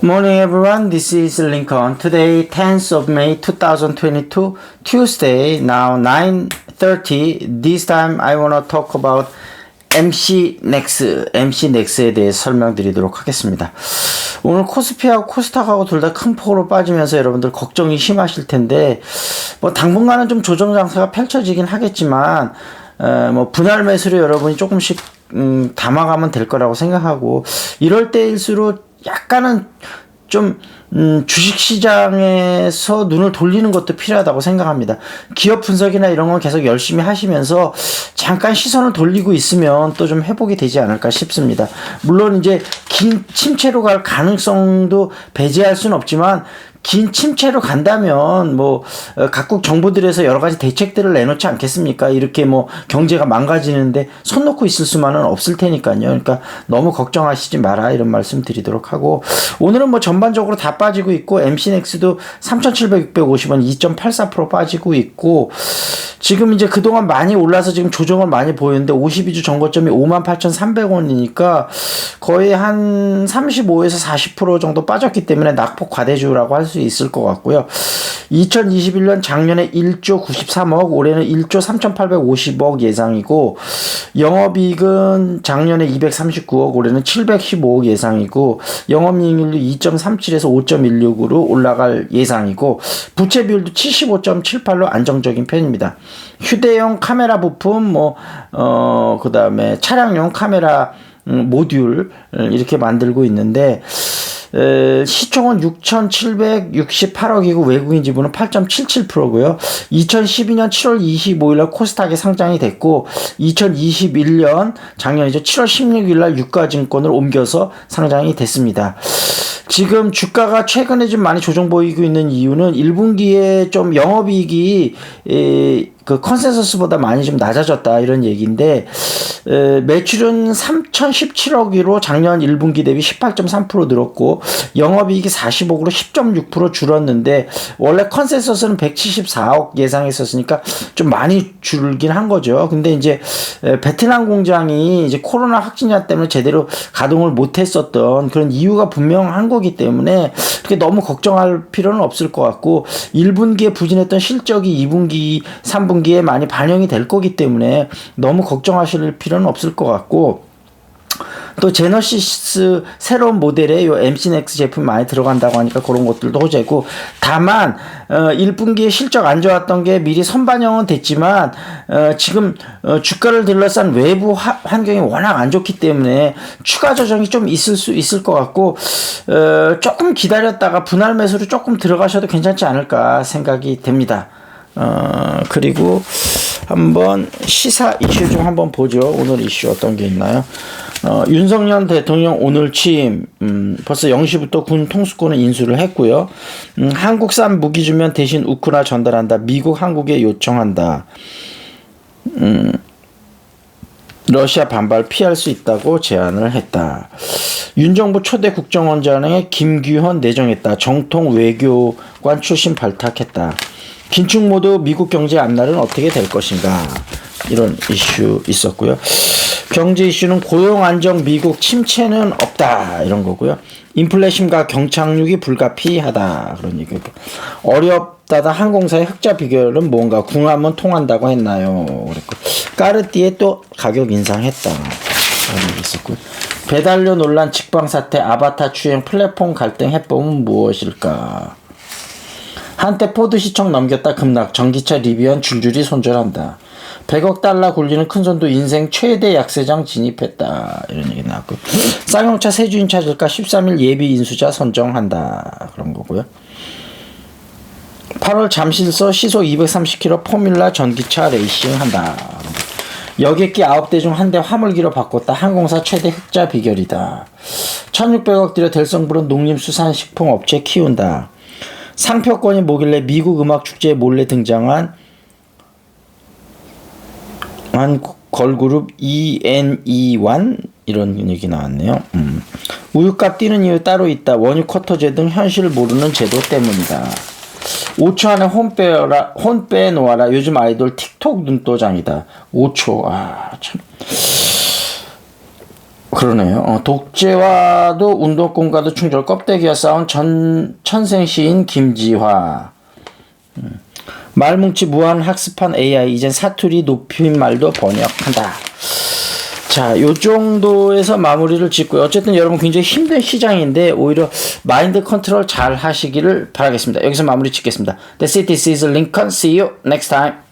Morning everyone, this is Lincoln. Today 10th of May 2022, Tuesday, now 9.30. This time I want to talk about MC Next, MC Next에 대해 설명드리도록 하겠습니다. 오늘 코스피하고 코스닥하고 둘 다 큰 폭으로 빠지면서 여러분들 걱정이 심하실 텐데, 뭐 당분간은 좀 조정 장세가 펼쳐지긴 하겠지만, 에, 뭐 분할 매수를 여러분이 조금씩 음, 담아가면 될 거라고 생각하고 이럴 때일수록 약간은 좀 음, 주식시장에서 눈을 돌리는 것도 필요하다고 생각합니다. 기업 분석이나 이런 건 계속 열심히 하시면서 잠깐 시선을 돌리고 있으면 또 좀 회복이 되지 않을까 싶습니다. 물론 이제 긴 침체로 갈 가능성도 배제할 수는 없지만 긴 침체로 간다면 뭐 어, 각국 정부들에서 여러 가지 대책들을 내놓지 않겠습니까? 이렇게 뭐 경제가 망가지는데 손 놓고 있을 수만은 없을 테니까요. 그러니까 너무 걱정하시지 마라 이런 말씀 드리도록 하고 오늘은 뭐 전반적으로 다 빠지고 있고 MC넥스도 3,750원 2.84% 빠지고 있고 지금 이제 그동안 많이 올라서 지금 조정을 많이 보였는데 52주 전고점이 58,300원이니까 거의 한 35에서 40% 정도 빠졌기 때문에 낙폭 과대주라고 할수 있을 것 같고요. 2021년 작년에 1조 93억, 올해는 1조 3,850억 예상이고 영업이익은 작년에 239억, 올해는 715억 예상이고 영업이익률이 2.37에서 5.16으로 올라갈 예상이고 부채 비율도 75.78로 안정적인 편입니다. 휴대용 카메라 부품 뭐 어 그다음에 차량용 카메라 음, 모듈 이렇게 만들고 있는데 에, 시총은 6,768억이고 외국인 지분은 8.77%고요. 2012년 7월 25일 날 코스닥에 상장이 됐고 2021년 작년이죠. 7월 16일 날 유가증권을 옮겨서 상장이 됐습니다. 지금 주가가 최근에 좀 많이 조정 보이고 있는 이유는 1분기에 좀 영업이익이 에, 그 컨센서스보다 많이 좀 낮아졌다 이런 얘기인데 에, 매출은 3,017억이로 작년 1분기 대비 18.3% 늘었고 영업이익이 40억으로 10.6% 줄었는데 원래 컨센서스는 174억 예상했었으니까 좀 많이 줄긴 한 거죠. 근데 이제 에, 베트남 공장이 이제 코로나 확진자 때문에 제대로 가동을 못했었던 그런 이유가 분명한 거기 때문에 그렇게 너무 걱정할 필요는 없을 것 같고 1분기에 부진했던 실적이 2분기, 3분기 에 많이 반영이 될 거기 때문에 너무 걱정하실 필요는 없을 것 같고 또 제너시스 새로운 모델에 요 MC넥스 제품 많이 들어간다고 하니까 그런 것들도 호재고 다만 어 1분기에 실적 안 좋았던 게 미리 선반영은 됐지만 어 지금 어 주가를 들러싼 외부 하, 환경이 워낙 안 좋기 때문에 추가 조정이 좀 있을 수 있을 것 같고 어 조금 기다렸다가 분할 매수로 조금 들어가셔도 괜찮지 않을까 생각이 됩니다. 어 그리고 한번 시사 이슈 좀 한번 보죠. 오늘 이슈 어떤 게 있나요? 어, 윤석열 대통령 오늘 취임, 음, 벌써 0시부터 군 통수권을 인수를 했고요. 음, 한국산 무기 주면 대신 우크라 전달한다. 미국 한국에 요청한다. 음, 러시아 반발 피할 수 있다고 제안을 했다. 윤 정부 초대 국정원장에 김규현 내정했다. 정통 외교 관 출신 발탁했다. 긴축 모드 미국 경제 앞날은 어떻게 될 것인가 이런 이슈 있었고요. 경제 이슈는 고용 안정 미국 침체는 없다 이런 거고요. 인플레심과 경착륙이 불가피하다 그런 얘기고 어렵다다 항공사의 흑자 비결은 뭔가 궁합은 통한다고 했나요? 그랬고 까르띠에 또 가격 인상했다 있었고 배달료 논란 직방 사태 아바타 추행 플랫폼 갈등 해법은 무엇일까? 한때 포드시청 넘겼다 급락 전기차 리비언 줄줄이 손절한다. 100억 달러 굴리는 큰손도 인생 최대 약세장 진입했다. 이런 얘기 나왔고 쌍용차 세주인 찾을까 13일 예비 인수자 선정한다. 그런 거고요. 8월 잠실서 시속 230km 포뮬라 전기차 레이싱 한다. 여객기 9대 중 한 대 화물기로 바꿨다. 항공사 최대 흑자 비결이다. 1600억 들여 델성부른 농림수산식품업체 키운다. 상표권이 뭐길래 미국 음악 축제에 몰래 등장한 한 걸그룹 ENE1 이런 얘기 나왔네요. 음. 우유값 뛰는 이유 따로 있다. 원유 쿼터제 등 현실을 모르는 제도 때문이다. 5초 안에 혼 빼라, 혼 빼놓아라. 요즘 아이돌 틱톡 눈도장이다. 5초. 아, 참. 그러네요. 어, 독재와도 운동권과도 충돌 껍데기와 싸운 전, 천생 시인 김지화. 음. 말뭉치 무한 학습한 AI 이젠 사투리 높임말도 번역한다. 자, 요 정도에서 마무리를 짓고요. 어쨌든 여러분 굉장히 힘든 시장인데 오히려 마인드 컨트롤 잘 하시기를 바라겠습니다. 여기서 마무리 짓겠습니다. It. This is Lincoln. See you next time.